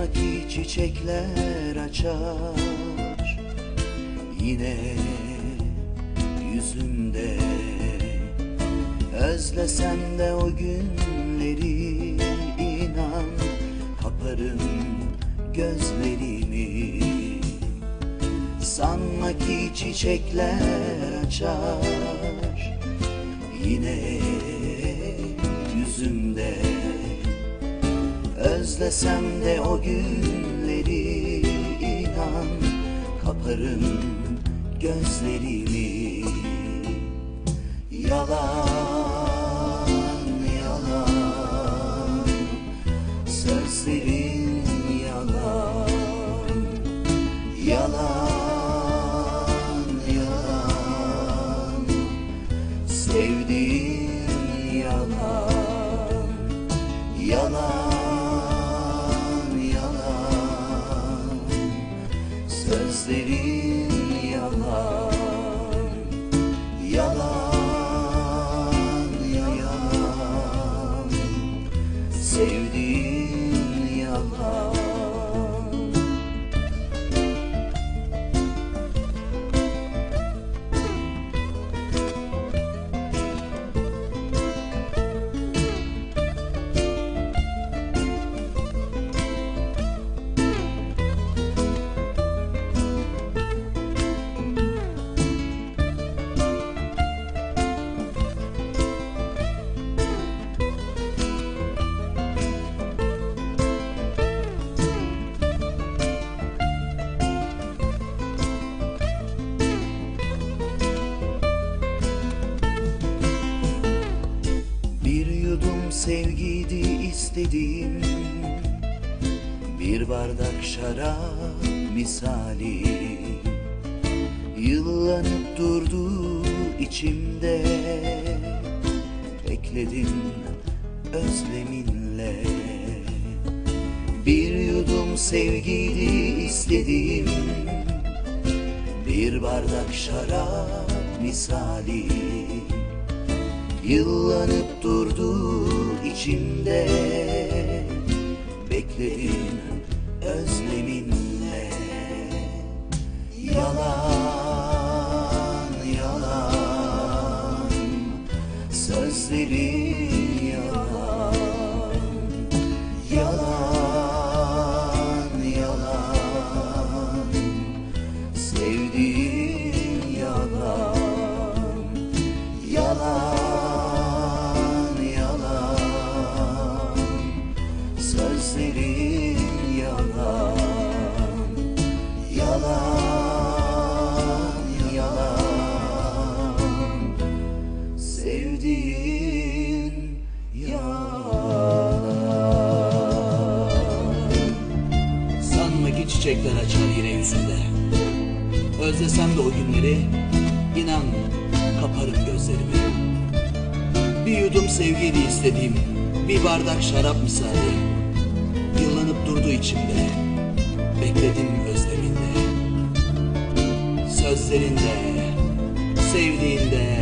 Ki çiçekler açar. Yine yüzümde Özlesem de o günleri inan. Kaparım gözlerimi Sanma ki çiçekler açar. Yine yüzümde Özlesem de o günleri inan Kaparım gözlerimi. Yalan, yalan Sözlerin yalan. Yalan, yalan Sevdiğin yalan. Yalan, Sevdiğin yalan sevgiydi istediğim. Bir bardak şarap misali. Yıllanıp durdu içimde. Bekledim özleminle. Bir yudum sevgiydi istediğim. Bir bardak şarap misali Yıllanıp durdu içimde. Bekledim özleminle. Yalan, yalan. Sözlerin çiçekler açar yine yüzünde. Özlesem de o günleri inan kaparım gözlerimi. Bir yudum sevgiydi istediğim Bir bardak şarap misali. Yıllanıp durdu içimde Bekledim özleminde. Sözlerinde Sevdiğinde